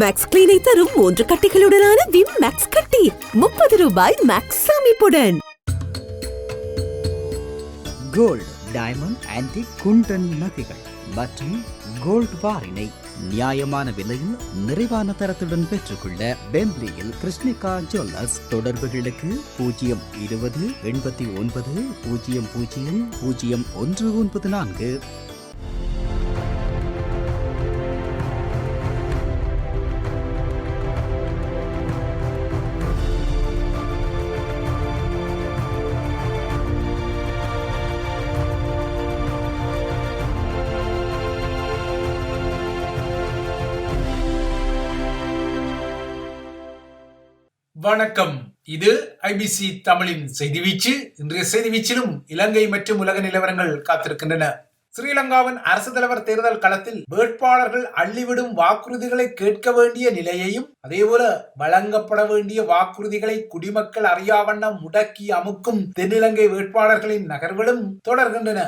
Maths கிளீனை தரும் மூன்று கட்டிகளுடனான Vim maths கட்டி. முப்பது ரூபாய் மேக்ஸ் அமைப்புடன் கோல்டு டைமண்ட் ஆன்டி குண்டன் நகைகள். மற்றும் கோல்ட் பாரினை நியாயமான விலையில் நிறைவான தரத்துடன் பெற்றுக்கொள்ள பெம்ப்லியில் கிருஷ்ணிகா ஜுவல்லர்ஸ் தொடர்புகளுக்கு பூஜ்ஜியம் இருபது எண்பத்தி ஒன்பது பூஜ்ஜியம் பூஜ்ஜியம் பூஜ்ஜியம் ஒன்று ஒன்பது நான்கு. வணக்கம். இது ஐபிசி தமிழின் செய்தி வீச்சு. இன்றைய செய்தி வீச்சிலும் இலங்கை மற்றும் உலக நிலவரங்கள் காத்திருக்கின்றன. ஸ்ரீலங்காவின் அரசு தலைவர் தேர்தல் களத்தில் வேட்பாளர்கள் அள்ளிவிடும் வாக்குறுதிகளை கேட்க வேண்டிய நிலையையும் அதேபோல வழங்கப்பட வேண்டிய வாக்குறுதிகளை குடிமக்கள் அறியாவண்ணம் முடக்கி அமுக்கும் தென்னிலங்கை வேட்பாளர்களின் நகர்வுகளும் தொடர்கின்றன.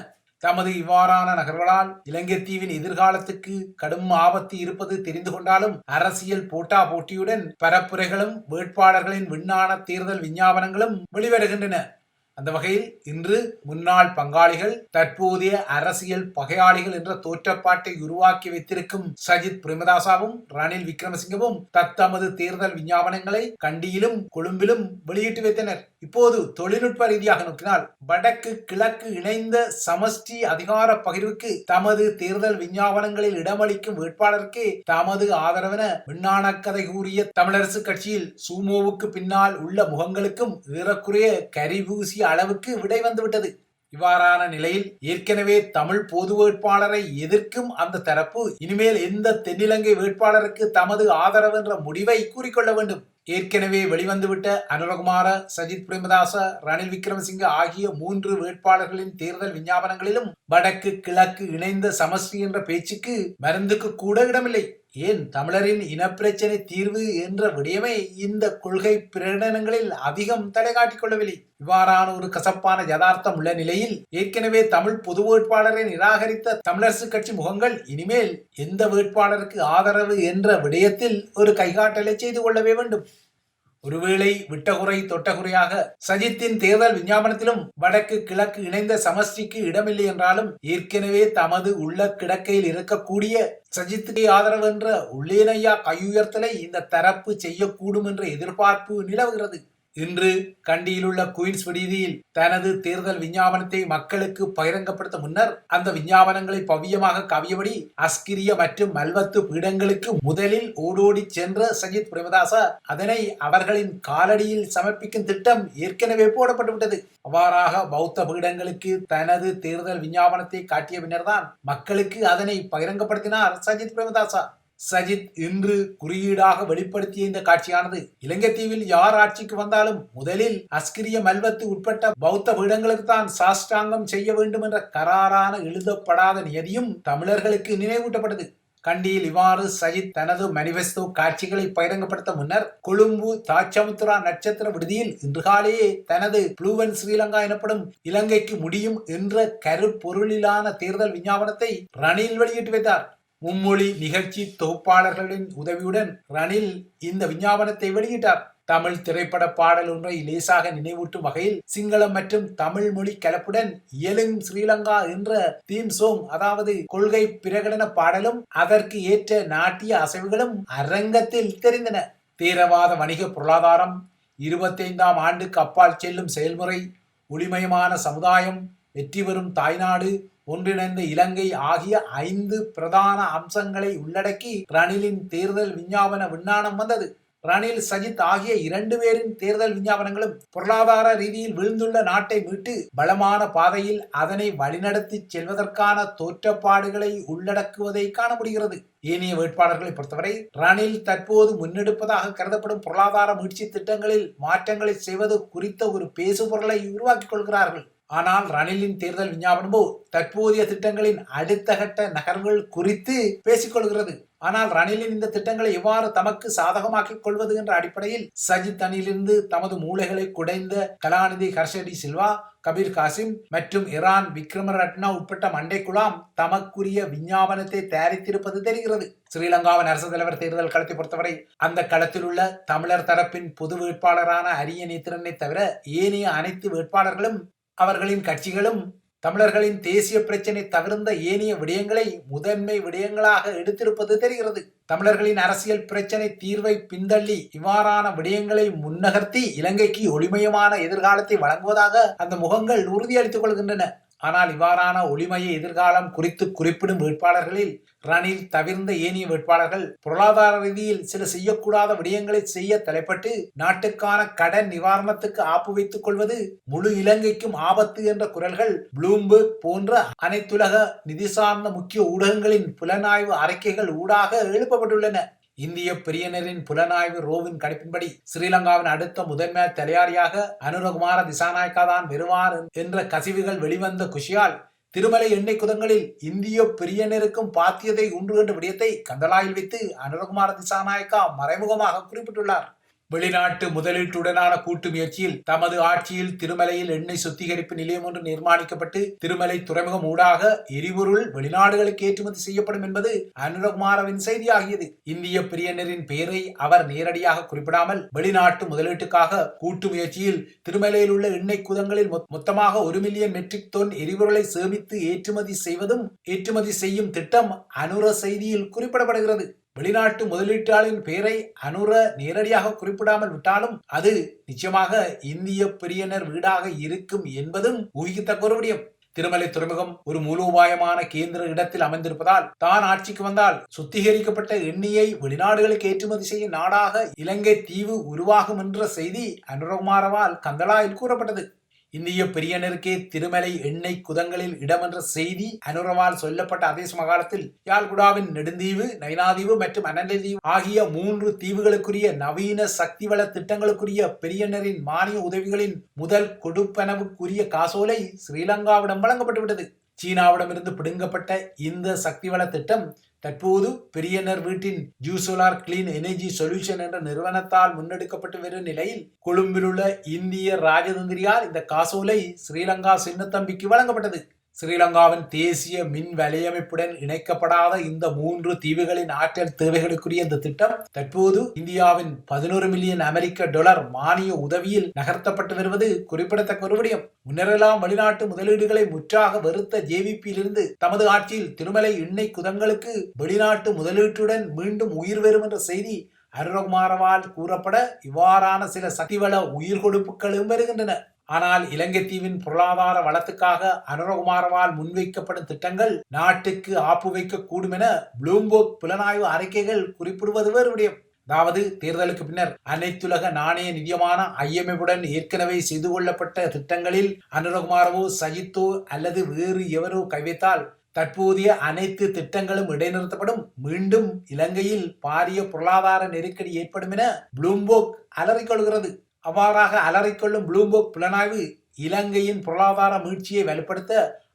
தமது இவ்வாறான நகர்களால் இலங்கை தீவின் எதிர்காலத்துக்கு கடும் ஆபத்து இருப்பது தெரிந்து கொண்டாலும் அரசியல் போட்டா போட்டியுடன் பரப்புரைகளும் வேட்பாளர்களின் விண்ணான தேர்தல் விஞ்ஞாபனங்களும் வெளிவருகின்றன. அந்த வகையில் இன்று முன்னாள் பங்காளிகள் தற்போதைய அரசியல் பகையாளிகள் என்ற தோற்றப்பாட்டை உருவாக்கி வைத்திருக்கும் சஜித் பிரேமதாசாவும் ரணில் விக்ரமசிங்கவும் தத்தமது தேர்தல் விஞ்ஞாபனங்களை கண்டியிலும் கொழும்பிலும் வெளியிட்டு வைத்தனர். இப்போது தொழில்நுட்ப ரீதியாக நோக்கினால் வடக்கு கிழக்கு இணைந்த சமஷ்டி அதிகார பகிர்வுக்கு தமது தேர்தல் விஞ்ஞாபனங்களில் இடமளிக்கும் வேட்பாளருக்கு தமது ஆதரவென விண்ணான கதை கூறிய தமிழரசு கட்சியில் சூமோவுக்கு பின்னால் உள்ள முகங்களுக்கும் ஏறக்குறைய கரிபூசிய அளவுக்கு விடை வந்துவிட்டது. இவ்வாறான நிலையில் ஏற்கனவே தமிழ் பொது வேட்பாளரை எதிர்க்கும் அந்த தரப்பு இனிமேல் எந்த தென்னிலங்கை வேட்பாளருக்கு தமது ஆதரவு என்ற முடிவை கூறிக்கொள்ள வேண்டும். ஏற்கனவே வெளிவந்துவிட்ட அனுரகுமார சஜித் பிரேமதாச ரணில் விக்ரமசிங்க ஆகிய மூன்று வேட்பாளர்களின் தேர்தல் விஞ்ஞாபனங்களிலும் வடக்கு கிழக்கு இணைந்த சமஸ்டி என்ற பேச்சுக்கு மருந்துக்கு கூட இடமில்லை. ஏன் தமிழரின் இனப்பிரச்சனை தீர்வு என்ற விடயமே இந்த கொள்கை பிரகடனங்களில் அதிகம் தலைகாட்டிக் காட்டிக்கொள்ளவில்லை. இவ்வாறான ஒரு கசப்பான யதார்த்தம் உள்ள நிலையில் ஏற்கனவே தமிழ் பொது வேட்பாளரை நிராகரித்த தமிழரசு கட்சி முகங்கள் இனிமேல் எந்த வேட்பாளருக்கு ஆதரவு என்ற விடயத்தில் ஒரு கைகாட்டலை செய்து கொள்ளவே வேண்டும். ஒருவேளை விட்டகுறை தொட்டகுறையாக சஜித்தின் தேர்தல் விஞ்ஞாபனத்திலும் வடக்கு கிழக்கு இணைந்த சமஷ்டிக்கு இடமில்லை என்றாலும் ஏற்கனவே தமது உள்ள கிடக்கையில் இருக்கக்கூடிய சஜித்துக்கு ஆதரவு என்ற உள்ளேனையா கையுயர்த்தலை இந்த தரப்பு செய்யக்கூடும் என்ற எதிர்பார்ப்பு நிலவுகிறது. இன்று கண்டியிலுள்ள குயின்ஸ் விடுதியில் தனது தேர்தல் விஞ்ஞாபனத்தை மக்களுக்கு பகிரங்கப்படுத்த முன்னர் அந்த விஞ்ஞாபனங்களை பவியமாக கவியபடி அஸ்கிரிய மற்றும் மல்வத்து பீடங்களுக்கு முதலில் ஓடோடி சென்ற சஜித் பிரேமதாசா அதனை அவர்களின் காலடியில் சமர்ப்பிக்கும் திட்டம் ஏற்கனவே போடப்பட்டுவிட்டது. அவ்வாறாக பௌத்த பீடங்களுக்கு தனது தேர்தல் விஞ்ஞாபனத்தை காட்டிய பின்னர்தான் மக்களுக்கு அதனை பகிரங்கப்படுத்தினார் சஜித் பிரேமதாசா. சஜித் இன்று குறியீடாக வெளிப்படுத்திய இந்த காட்சியானது இலங்கை தீவில் யார் ஆட்சிக்கு வந்தாலும் முதலில் அஸ்கிரிய மல்வத்து உட்பட்ட பௌத்த பீடங்களுக்கு தான் சாஷ்டாங்கம் செய்ய வேண்டும் என்ற கராரான எழுதப்படாத நியதியும் தமிழர்களுக்கு நினைவூட்டப்பட்டது. கண்டியில் இவ்வாறு சஜித் தனது மனிபெஸ்டோ காட்சிகளை பகிரங்கப்படுத்த முன்னர் கொழும்பு தாட்சமுத்ரா நட்சத்திர விடுதியில் இன்று காலையே தனது ப்ளூவன் ஸ்ரீலங்கா எனப்படும் இலங்கைக்கு முடியும் என்ற கருப்பொருளிலான தேர்தல் விஞ்ஞாபனத்தை ரணில் வெளியிட்டு வைத்தார். மும்மொழி நிகழ்ச்சி தொகுப்பாளர்களின் உதவியுடன் ரணில் இந்த விஞ்ஞாபனத்தை வெளியிட்டார். தமிழ் திரைப்பட பாடல் ஒன்றை லேசாக நினைவூட்டும் வகையில் சிங்களம் மற்றும் தமிழ் மொழி கலப்புடன் இயலும் ஸ்ரீலங்கா என்ற தீம் சோங் அதாவது கொள்கை பிரகடன பாடலும் அதற்கு ஏற்ற நாட்டிய அசைவுகளும் அரங்கத்தில் தெரிந்தன. தீரவாத வணிக பொருளாதாரம் இருபத்தைந்தாம் ஆண்டுக்கு அப்பால் செல்லும் செயல்முறை ஒளிமயமான சமுதாயம் வெற்றி பெறும் தாய்நாடு ஒன்றிணைந்த இலங்கை ஆகிய ஐந்து பிரதான அம்சங்களை உள்ளடக்கி ரணிலின் தேர்தல் விஞ்ஞாபன விஞ்ஞானம் வந்தது. ரணில் சஜித் ஆகிய இரண்டு பேரின் தேர்தல் விஞ்ஞாபனங்களும் பொருளாதார ரீதியில் விழுந்துள்ள நாட்டை மீட்டு பலமான பாதையில் அதனை வழிநடத்தி செல்வதற்கான தோற்றப்பாடுகளை உள்ளடக்குவதை காண முடிகிறது ஏனைய வேட்பாளர்களை பொறுத்தவரை ரணில் தற்போது முன்னெடுப்பதாக கருதப்படும் பொருளாதார மீட்சி திட்டங்களில் மாற்றங்களை செய்வது குறித்த ஒரு பேசுபொருளை உருவாக்கிக் கொள்கிறார்கள். ஆனால் ரணிலின் தேர்தல் விஞ்ஞாபனமோ தற்போதைய திட்டங்களின் அடுத்த கட்ட நகர்வுகள் குறித்து பேசிக்கொள்கிறது. ஆனால் ரணிலின் இந்த திட்டங்களை எவ்வாறு தமக்கு சாதகமாக்கிக் கொள்வது என்ற அடிப்படையில் சஜித் அணியிலிருந்து தமது மூளைகளை குடைந்த கலாநிதி ஹர்ஷடி சில்வா கபீர் காசிம் மற்றும் இரான் விக்ரமரட்னா உட்பட்ட மண்டை குழாம் தமக்குரிய விஞ்ஞாபனத்தை தயாரித்திருப்பது தெரிகிறது. ஸ்ரீலங்காவின் அரசு தலைவர் தேர்தல் களத்தை பொறுத்தவரை அந்த களத்தில் உள்ள தமிழர் தரப்பின் பொது வேட்பாளரான அரிய நேத்திரனை தவிர ஏனைய அனைத்து வேட்பாளர்களும் அவர்களின் கட்சிகளும் தமிழர்களின் தேசிய பிரச்சினை தவிர்ந்த ஏனைய விடயங்களை முதன்மை விடயங்களாக எடுத்திருப்பது தெரிகிறது. தமிழர்களின் அரசியல் பிரச்சினை தீர்வை பிந்தள்ளி இவ்வாறான விடயங்களை முன்னகர்த்தி இலங்கைக்கு ஒளிமயமான எதிர்காலத்தை வழங்குவதாக அந்த முகங்கள் உறுதியளித்துக் கொள்கின்றன. ஆனால் இவ்வாறான ஒளிமய எதிர்காலம் குறித்து குறிப்பிடும் வேட்பாளர்களில் ரணில் தவிர்ந்த ஏனைய வேட்பாளர்கள் பொருளாதார ரீதியில் சில செய்யக்கூடாத விடயங்களை செய்ய தலைப்பட்டு நாட்டுக்கான கடன் நிவாரணத்துக்கு ஆப்பு வைத்துக் கொள்வது முழு இலங்கைக்கும் ஆபத்து என்ற குரல்கள் ப்ளூம்பர்க் போன்ற அனைத்துலக நிதி சார்ந்த முக்கிய ஊடகங்களின் புலனாய்வு அறிக்கைகள் ஊடாக எழுப்பப்பட்டுள்ளன. இந்திய பிரியனரின் புலனாய்வு ரோவின் கணிப்பின்படி ஸ்ரீலங்காவின் அடுத்த முதன்மை தலையாரியாக அனுரகுமார திசாநாயக்கா தான் வருவார் என்ற கசிவுகள் வெளிவந்த குஷியால் திருமலை எண்ணெய் குதங்களில் இந்திய பிரியனருக்கும் பாத்தியதை உண்டு என்ற விடயத்தை கந்தலாயில் வைத்து அனுரகுமார திசாநாயக்கா மறைமுகமாக குறிப்பிட்டுள்ளார். வெளிநாட்டு முதலீட்டுடனான கூட்டு முயற்சியில் தமது ஆட்சியில் திருமலையில் எண்ணெய் சுத்திகரிப்பு நிலையம் ஒன்று நிர்மாணிக்கப்பட்டு திருமலை துறைமுகம் ஊடாக எரிபொருள் வெளிநாடுகளுக்கு ஏற்றுமதி செய்யப்படும் என்பது அனுரகுமாரவின் செய்தியாகியது. இந்திய பிரியனரின் பெயரை அவர் நேரடியாக குறிப்பிடாமல் வெளிநாட்டு முதலீட்டுக்காக கூட்டு முயற்சியில் திருமலையில் உள்ள எண்ணெய் குதங்களில் மொ- மொத்தமாக ஒரு மில்லியன் மெட்ரிக் தொன் எரிபொருளை சேமித்து ஏற்றுமதி செய்வதும் ஏற்றுமதி செய்யும் திட்டம் அனுர செய்தியில் குறிப்பிடப்படுகிறது. வெளிநாட்டு முதலீட்டாளரின் பெயரை அனுர நேரடியாக குறிப்பிடாமல் விட்டாலும் அது நிச்சயமாக இந்திய பிரியனர் வீடாக இருக்கும் என்பதும் ஊகிக்கத்தக்க ஒரு விடயம் திருமலை துறைமுகம் ஒரு மூலோபாயமான கேந்திர இடத்தில் அமைந்திருப்பதால் தான் ஆட்சிக்கு வந்தால் சுத்திகரிக்கப்பட்ட எண்ணெயை வெளிநாடுகளுக்கு ஏற்றுமதி செய்யும் நாடாக இலங்கை தீவு உருவாகும் என்ற செய்தி அனுரகுமாரவால் கந்தளாயில் கூறப்பட்டது. இந்திய பெரியனருக்கே திருமலை எண்ணெய் குதங்களில் இடம் என்ற செய்தி அனுரவால் சொல்லப்பட்ட அதே சமகாலத்தில் யாழ்குடாவின் நெடுந்தீவு நைனாதீவு மற்றும் அனந்ததீவு ஆகிய மூன்று தீவுகளுக்குரிய நவீன சக்தி வள திட்டங்களுக்குரிய பெரியனரின் மானிய உதவிகளின் முதல் கொடுப்பனவுக்குரிய காசோலை ஸ்ரீலங்காவிடம் வழங்கப்பட்டுவிட்டது. சீனாவிடமிருந்து பிடுங்கப்பட்ட இந்த சக்தி வள திட்டம் தற்போது பெரியனர் வீட்டின் ஜூசோலார் கிளீன் எனர்ஜி சொல்யூஷன் என்ற நிறுவனத்தால் முன்னெடுக்கப்பட்டு வரும் நிலையில் கொழும்பிலுள்ள இந்திய ராஜதந்திரியால் இந்த காசோலை ஸ்ரீலங்கா சின்னத்தம்பிக்கு வழங்கப்பட்டது. ஸ்ரீலங்காவின் தேசிய மின் வலையமைப்புடன் இணைக்கப்படாத இந்த மூன்று தீவுகளின் ஆற்றல் தேவைகளுக்குரிய இந்த திட்டம் தற்போது இந்தியாவின் பதினோரு மில்லியன் அமெரிக்க டாலர் மானிய உதவியில் நகர்த்தப்பட்டு வருவது குறிப்பிடத்தக்க ஒரு விடயம். முன்னரெல்லாம் வெளிநாட்டு முதலீடுகளை முற்றாக வெறுத்த ஜேவிபியிலிருந்து தமது ஆட்சியில் திருமலை எண்ணெய் குதங்களுக்கு வெளிநாட்டு முதலீட்டுடன் மீண்டும் உயிர் வரும் என்ற செய்தி அருணகுமாரவால் கூறப்பட இவ்வாறான சில சக்திவள உயிர் கொடுப்புகளும் வருகின்றன. ஆனால் இலங்கை தீவின் பொருளாதார வளத்துக்காக அனுரகுமாரவால் முன்வைக்கப்படும் திட்டங்கள் நாட்டுக்கு ஆப்பு வைக்க கூடும் என ப்ளூம்பர்க் புலனாய்வு அறிக்கைகள் குறிப்பிடுவது வேறு விடயம் அதாவது தேர்தலுக்கு பின்னர் அனைத்துலக நாணய நிதியமான ஐஎம்எஃப் ஏற்கனவே செய்து கொள்ளப்பட்ட திட்டங்களில் அனுரகுமாரவோ சஜித்தோ அல்லது வேறு எவரோ கைவைத்தால் தற்போதைய அனைத்து திட்டங்களும் இடைநிறுத்தப்படும். மீண்டும் இலங்கையில் பாரிய பொருளாதார நெருக்கடி ஏற்படும் என ப்ளூம்போக் அலறிக்கொள்கிறது. அவ்வாறாக அலறிக்கொள்ளும் ப்ளூம்பர்க் புலனாய்வு இலங்கையின் பொருளாதார மீழ்ச்சியை வலுப்படுத்த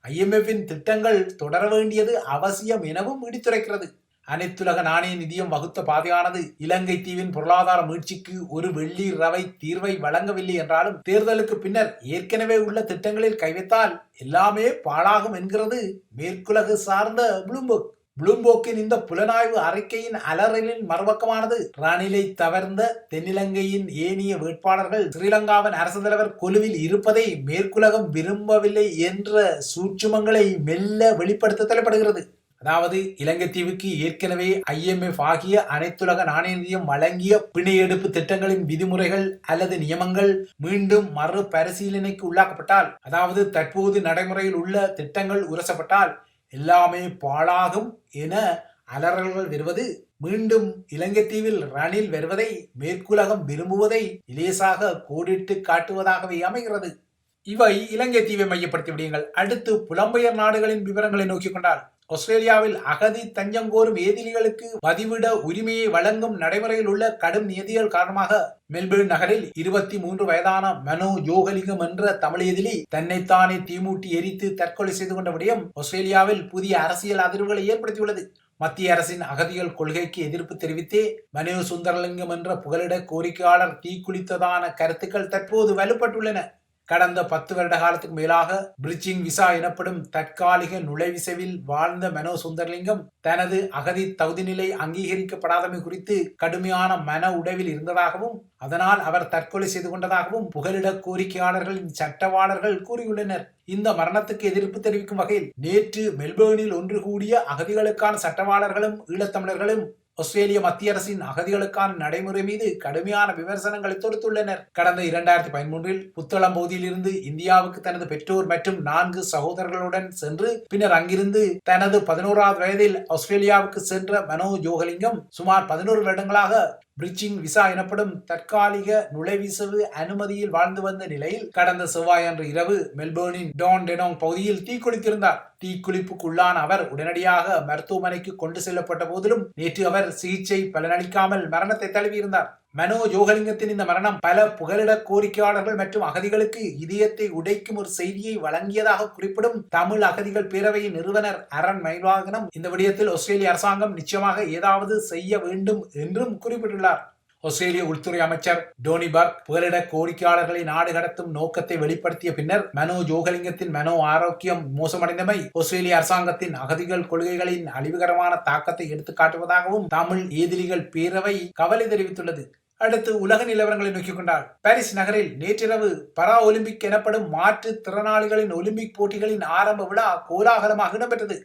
ஐஎம்எஃப்பின் திட்டங்கள் தொடர வேண்டியது அவசியம் எனவும் இடித்துரைக்கிறது அனைத்துலக நாணய நிதியம் வகுத்த பாதையானது இலங்கை தீவின் பொருளாதார மீட்சிக்கு ஒரு வெள்ளி ரவை தீர்வை வழங்கவில்லை என்றாலும் தேர்தலுக்கு பின்னர் ஏற்கனவே உள்ள திட்டங்களில் கைவைத்தால் எல்லாமே பாழாகும் என்கிறது மேற்குலகு சார்ந்த ப்ளூம்பர்க் புளும்போக்கின் இந்த புலனாய்வு அறிக்கையின் அலறலின் மறுபக்கமானது. ரணிலை தவிர்ந்த தென்னிலங்கையின் ஏனைய வேட்பாளர்கள் ஸ்ரீலங்காவின் அரசு தலைவர் குழுவில் இருப்பதை மேற்குலகம் விரும்பவில்லை என்ற சூட்சுமங்களை மெல்ல வெளிப்படுத்த தலைப்படுகிறது அதாவது இலங்கை தீவுக்கு ஏற்கனவே ஐஎம்எஃப் ஆகிய அனைத்துலக நாணய நிதியம் வழங்கிய பிணை எடுப்பு திட்டங்களின் விதிமுறைகள் அல்லது நியமங்கள் மீண்டும் மறு பரிசீலனைக்கு உள்ளாக்கப்பட்டால் அதாவது தற்போது நடைமுறையில் உள்ள திட்டங்கள் உரசப்பட்டால் எல்லாமே பாழாகும் என அலறல்கள் வருவது மீண்டும் இலங்கை தீவில் ரணில் வருவதை மேற்குலகம் விரும்புவதை இலேசாக கோடிட்டு காட்டுவதாகவே அமைகிறது. இவை இலங்கை தீவை மையப்படுத்தி விடுங்கள். அடுத்து புலம்பெயர் நாடுகளின் விவரங்களை நோக்கிக் கொண்டால் ஆஸ்திரேலியாவில் அகதி தஞ்சம் கோரும் ஏதிலிகளுக்கு பதிவிட உரிமையை வழங்கும் நடைமுறையில் உள்ள கடும் நியதிகள் காரணமாக மெல்பேர்ன் நகரில் இருபத்தி மூன்று வயதான மனோ யோகலிங்கம் என்ற தமிழ் எதிரி தன்னைத்தானே தீமூட்டி எரித்து தற்கொலை செய்து கொண்ட விடயம் ஆஸ்திரேலியாவில் புதிய அரசியல் அதிர்வுகளை ஏற்படுத்தியுள்ளது. மத்திய அரசின் அகதிகள் கொள்கைக்கு எதிர்ப்பு தெரிவித்தே மனோ சுந்தரலிங்கம் என்ற புகலிட கோரிக்கையாளர் தீக்குளித்ததான கருத்துக்கள் தற்போது வலுப்பட்டுள்ளன. கடந்த பத்து வருட காலத்துக்கு மேலாக பிரிட்ஜிங் விசா எனப்படும் தற்காலிக நுழைவிசைவில் வாழ்ந்த மனோ சுந்தரலிங்கம் தனது அகதி தகுதிநிலை அங்கீகரிக்கப்படாதமை குறித்து கடுமையான மன உடைவில் இருந்ததாகவும் அதனால் அவர் தற்கொலை செய்து கொண்டதாகவும் புகலிட கோரிக்கையாளர்களின் சட்டவாளர்கள் கூறியுள்ளனர். இந்த மரணத்துக்கு எதிர்ப்பு தெரிவிக்கும் வகையில் நேற்று மெல்பேர்னில் ஒன்று கூடிய அகதிகளுக்கான சட்டவாளர்களும் ஈழத்தமிழர்களும் ஆஸ்திரேலிய மத்திய அரசின் அகதிகளுக்கான நடைமுறை மீது கடுமையான விமர்சனங்களை தொடுத்துள்ளனர். கடந்த இரண்டாயிரத்தி பதிமூன்றில் புத்தளம் பகுதியிலிருந்து இந்தியாவுக்கு தனது பெற்றோர் மற்றும் நான்கு சகோதரர்களுடன் சென்று பின்னர் அங்கிருந்து தனது பதினோராவது வயதில் ஆஸ்திரேலியாவுக்கு சென்ற மனோ ஜோகலிங்கம் சுமார் பதினோரு வருடங்களாக பிரிட்ஜிங் விசா எனப்படும் தற்காலிக நுழைவிசவு அனுமதியில் வாழ்ந்து வந்த நிலையில் கடந்த செவ்வாயன்று இரவு மெல்போர்னின் டான் டெனோங் பகுதியில் தீக்குளித்திருந்தார் தீக்குளிப்புக்குள்ளான அவர் உடனடியாக மருத்துவமனைக்கு கொண்டு செல்லப்பட்ட போதிலும் நேற்று அவர் சிகிச்சை பலனளிக்காமல் மரணத்தை தழுவியிருந்தார். மனோ ஜோகலிங்கத்தின் இந்த மரணம் பல புகலிட கோரிக்கையாளர்கள் மற்றும் அகதிகளுக்கு இதயத்தை உடைக்கும் ஒரு செய்தியை வழங்கியதாக குறிப்பிடும் தமிழ் அகதிகள் பேரவையின் நிறுவனர் அரண் மயில்வாகனம் இந்த விடயத்தில் ஆஸ்திரேலிய அரசாங்கம் நிச்சயமாக ஏதாவது செய்ய வேண்டும் என்றும் குறிப்பிட்டுள்ளார். ஆஸ்திரேலிய உள்துறை அமைச்சர் டோனி பர்க் புகலிட கோரிக்கையாளர்களை நாடு கடத்தும் நோக்கத்தை வெளிப்படுத்திய பின்னர் மனோ ஜோகலிங்கத்தின் மனோ ஆரோக்கியம் மோசமடைந்தமை ஆஸ்திரேலிய அரசாங்கத்தின் அகதிகள் கொள்கைகளின் அழிவுகரமான தாக்கத்தை எடுத்துக்காட்டுவதாகவும் தமிழ் எதிரிகள் பேரவை கவலை தெரிவித்துள்ளது. அடுத்து உலக நிலவரங்களை நோக்கிக் கொண்டால் பாரிஸ் நகரில் நேற்றிரவு பரா ஒலிம்பிக் எனப்படும் மாற்றுத் திறனாளிகளின் ஒலிம்பிக் போட்டிகளின் ஆரம்ப விழா கோலாகலமாக இடம்பெற்றது.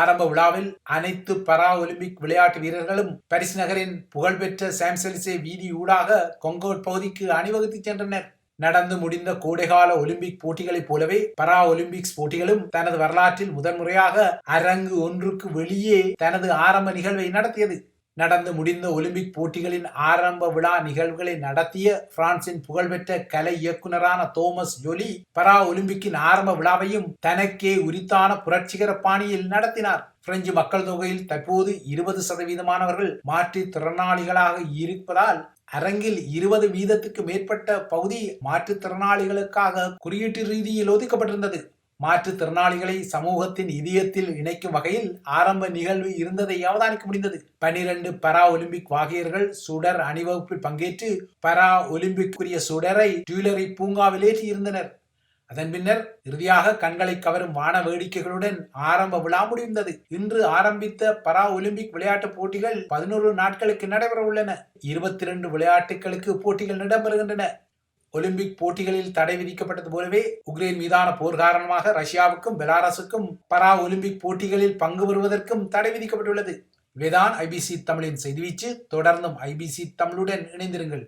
ஆரம்ப விழாவில் அனைத்து பரா ஒலிம்பிக் விளையாட்டு வீரர்களும் பாரிஸ் நகரின் புகழ்பெற்ற சாம்செலிசே வீதி ஊடாக கொங்கோட் பகுதிக்கு அணிவகுத்து சென்றனர். நடந்து முடிந்த கோடைகால ஒலிம்பிக் போட்டிகளைப் போலவே பரா ஒலிம்பிக்ஸ் போட்டிகளும் தனது வரலாற்றில் முதன்முறையாக அரங்கு ஒன்றுக்கு வெளியே தனது ஆரம்ப நிகழ்வை நடத்தியது. நடந்து முடிந்த ஒலிம்பிக் போட்டிகளின் ஆரம்ப விழா நிகழ்வுகளை நடத்திய பிரான்சின் புகழ்பெற்ற கலை இயக்குனரான தோமஸ் ஜொலி பரா ஒலிம்பிக்கின் ஆரம்ப விழாவையும் தனக்கே உரித்தான புரட்சிகர பாணியில் நடத்தினார். பிரெஞ்சு மக்கள் தொகையில் தற்போது இருபது சதவீதமானவர்கள் மாற்றுத் திறனாளிகளாக இருப்பதால் அரங்கில் இருபது வீதத்துக்கு மேற்பட்ட பகுதி மாற்றுத்திறனாளிகளுக்காக குறியீட்டு ரீதியில் ஒதுக்கப்பட்டிருந்தது. மாற்றுத்திறனாளிகளை சமூகத்தின் இதயத்தில் இணைக்கும் வகையில் ஆரம்ப நிகழ்வு இருந்ததை அவதானிக்க முடிந்தது. பனிரெண்டு பரா ஒலிம்பிக் வாகியர்கள் சுடர் அணிவகுப்பில் பங்கேற்று பரா ஒலிம்பிக்குரிய சுடரை டியூலரி பூங்காவில் ஏற்றி இருந்தனர். அதன் பின்னர் இறுதியாக கண்களை கவரும் வான வேடிக்கைகளுடன் ஆரம்ப விழா முடிந்தது. இன்று ஆரம்பித்த பரா ஒலிம்பிக் விளையாட்டுப் போட்டிகள் பதினோரு நாட்களுக்கு நடைபெற உள்ளன இருபத்தி இரண்டு விளையாட்டுகளுக்கு போட்டிகள் இடம்பெறுகின்றன ஒலிம்பிக் போட்டிகளில் தடை விதிக்கப்பட்டது போலவே உக்ரைன் மீதான போர் காரணமாக ரஷ்யாவுக்கும் பெலாரஸுக்கும் பரா ஒலிம்பிக் போட்டிகளில் பங்கு பெறுவதற்கும் தடை விதிக்கப்பட்டுள்ளது. இவைதான் ஐபிசி தமிழின் செய்திவீச்சு தொடர்ந்தும் ஐபிசி தமிழுடன் இணைந்திருங்கள்.